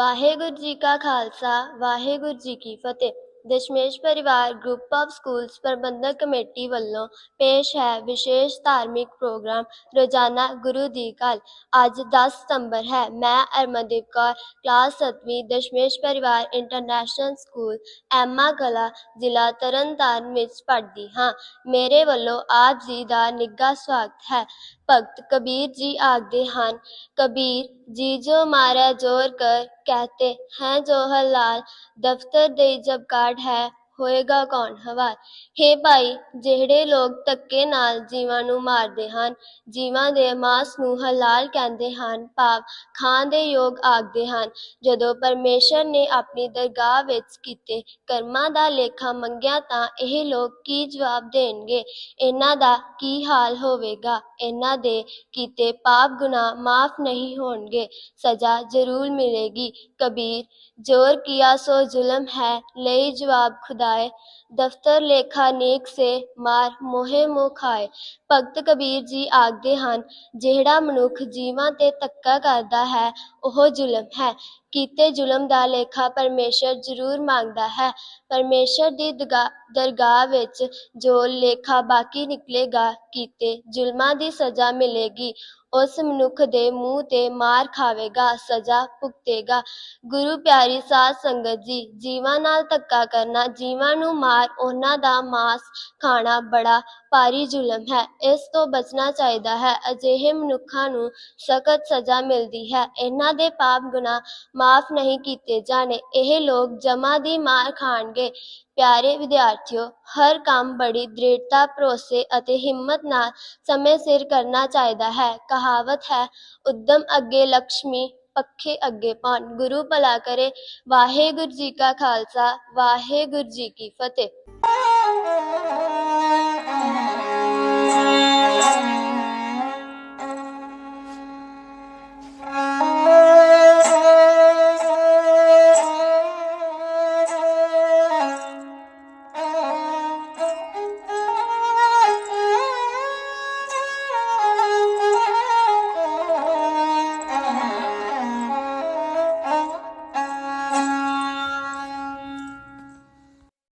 ਵਾਹਿਗੁਰੂ ਜੀ ਕਾ ਖਾਲਸਾ, ਵਾਹਿਗੁਰੂ ਜੀ ਕੀ ਫਤਿਹ। Dashmesh Parivar group of schools Parbandhak committee ਵੱਲੋਂ ਪੇਸ਼ ਹੈ ਵਿਸ਼ੇਸ਼ ਧਾਰਮਿਕ ਪ੍ਰੋਗਰਾਮ ਰੋਜ਼ਾਨਾ ਗੁਰੂ ਦੀ ਗੱਲ ਅੱਜ 10 ਸਤੰਬਰ ਹੈ। ਮੈਂ ਅਰਮਨਦੀਪ ਕੌਰ, ਕਲਾਸ 7ਵੀਂ Dashmesh Parivar international school, Emma ਕਲਾ, ਜ਼ਿਲ੍ਹਾ ਤਰਨਤਾਰਨ ਵਿੱਚ ਪੜ੍ਹਦੀ ਹਾਂ। ਮੇਰੇ ਵੱਲੋਂ ਆਪ ਜੀ ਦਾ ਨਿੱਘਾ ਸਵਾਗਤ ਹੈ। ਭਗਤ ਕਬੀਰ ਜੀ ਆਖਦੇ ਹਨ, ਕਬੀਰ ਜੀ ਜੋ ਮਾਰਾ, ਜੋਰ ਕਰ कहते हैं जो हलाल दफ्तर दे जब काट है ਹੋਏਗਾ ਕੌਣ? ਹਵਾਰ ਹੇ ਭਾਈ, ਜਿਹੜੇ ਲੋਕ ਤੱਕੇ ਨਾਲ ਜੀਵਾਂ ਨੂੰ ਮਾਰਦੇ ਹਨ, ਜੀਵਾਂ ਦੇ ਮਾਸ ਨੂੰ ਹਲਾਲ ਕਹਿੰਦੇ ਹਨ, ਭਾਵ ਖਾਣ ਦੇ ਯੋਗ ਆਖਦੇ ਹਨ। ਜਦੋਂ ਪਰਮੇਸ਼ਰ ਨੇ ਆਪਣੀ ਦਰਗਾਹ ਵਿੱਚ ਕੀਤੇ ਕਰਮਾਂ ਦਾ ਲੇਖਾ ਮੰਗਿਆ ਤਾਂ ਇਹ ਲੋਕ ਕੀ ਜਵਾਬ ਦੇਣਗੇ? ਇਹਨਾਂ ਦਾ ਕੀ ਹਾਲ ਹੋਵੇਗਾ? ਇਹਨਾਂ ਦੇ ਕੀਤੇ ਪਾਪ ਗੁਨਾਹ ਮਾਫ ਨਹੀਂ ਹੋਣਗੇ। ਸਜ਼ਾ ਜ਼ਰੂਰ ਮਿਲੇਗੀ। ਕਬੀਰ, ਜ਼ੋਰ ਕੀਆ ਸੋ ਜ਼ੁਲਮ ਹੈ, ਲਈ ਜਵਾਬ ਖੁਦਾ जाए ਦਫ਼ਤਰ ਲੇਖਾ ਨੇਕ ਸੇ ਮਾਰ ਮੋਹੇ ਮੁਖਾਏ ਭਗਤ ਕਬੀਰ ਜੀ ਆਖਦੇ ਹਨ, ਜਿਹੜਾ ਮਨੁੱਖ ਜੀਵਾਂ ਤੇ ਤੱਕਾ ਕਰਦਾ ਹੈ, ਉਹ ਜ਼ੁਲਮ ਹੈ। ਕੀਤੇ ਜ਼ੁਲਮ ਦਾ ਲੇਖਾ ਪਰਮੇਸ਼ਰ ਜ਼ਰੂਰ ਮੰਗਦਾ ਹੈ। ਪਰਮੇਸ਼ਰ ਦੀ ਦਰਗਾਹ ਵਿੱਚ ਜੋ ਲੇਖਾ ਬਾਕੀ ਨਿਕਲੇਗਾ, ਕੀਤੇ ਜ਼ੁਲਮਾਂ ਦੀ ਸਜ਼ਾ ਮਿਲੇਗੀ। ਉਸ ਮਨੁੱਖ ਦੇ ਮੂੰਹ ਤੇ ਮਾਰ ਖਾਵੇਗਾ, ਸਜ਼ਾ ਭੁਗਤੇਗਾ। ਗੁਰੂ ਪਿਆਰੀ ਸਾਧ ਸੰਗਤ ਜੀ, ਜੀਵਾਂ ਨਾਲ ਧੱਕਾ ਕਰਨਾ, ਜੀਵਾਂ ਨੂੰ ਮਾਰ, ਉਹਨਾਂ ਦਾ ਮਾਸ ਖਾਣਾ ਬੜਾ ਭਾਰੀ ਜ਼ੁਲਮ ਹੈ। ਇਸ ਤੋਂ ਬਚਣਾ ਚਾਹੀਦਾ ਹੈ। ਅਜਿਹੇ ਮਨੁੱਖਾਂ ਨੂੰ ਸਖਤ ਸਜ਼ਾ ਮਿਲਦੀ ਹੈ। ਇਹਨਾਂ ਦੇ ਪਾਪ ਗੁਨਾਹ ਮਾਫ ਨਹੀਂ ਕੀਤੇ ਜਾਣੇ। ਇਹ ਲੋਕ ਜਮਾ ਦੀ ਮਾਰ ਖਾਣਗੇ। ਪਿਆਰੇ ਵਿਦਿਆਰਥੀਓ, ਹਰ ਕੰਮ ਬੜੀ ਦ੍ਰਿੜਤਾ, ਭਰੋਸੇ ਅਤੇ ਹਿੰਮਤ ਨਾਲ ਸਮੇਂ ਸਿਰ ਕਰਨਾ ਚਾਹੀਦਾ ਹੈ। ਕਹਾਵਤ ਹੈ, ਉਦਮ ਅੱਗੇ ਲక్ష్ਮੀ ਪੱਖੇ ਅੱਗੇ ਪਾਉਣ ਗੁਰੂ ਭਲਾ ਕਰੇ। ਵਾਹਿਗੁਰੂ ਜੀ ਕਾ ਖਾਲਸਾ, ਵਾਹਿਗੁਰੂ ਜੀ ਕੀ ਫਤਿਹ।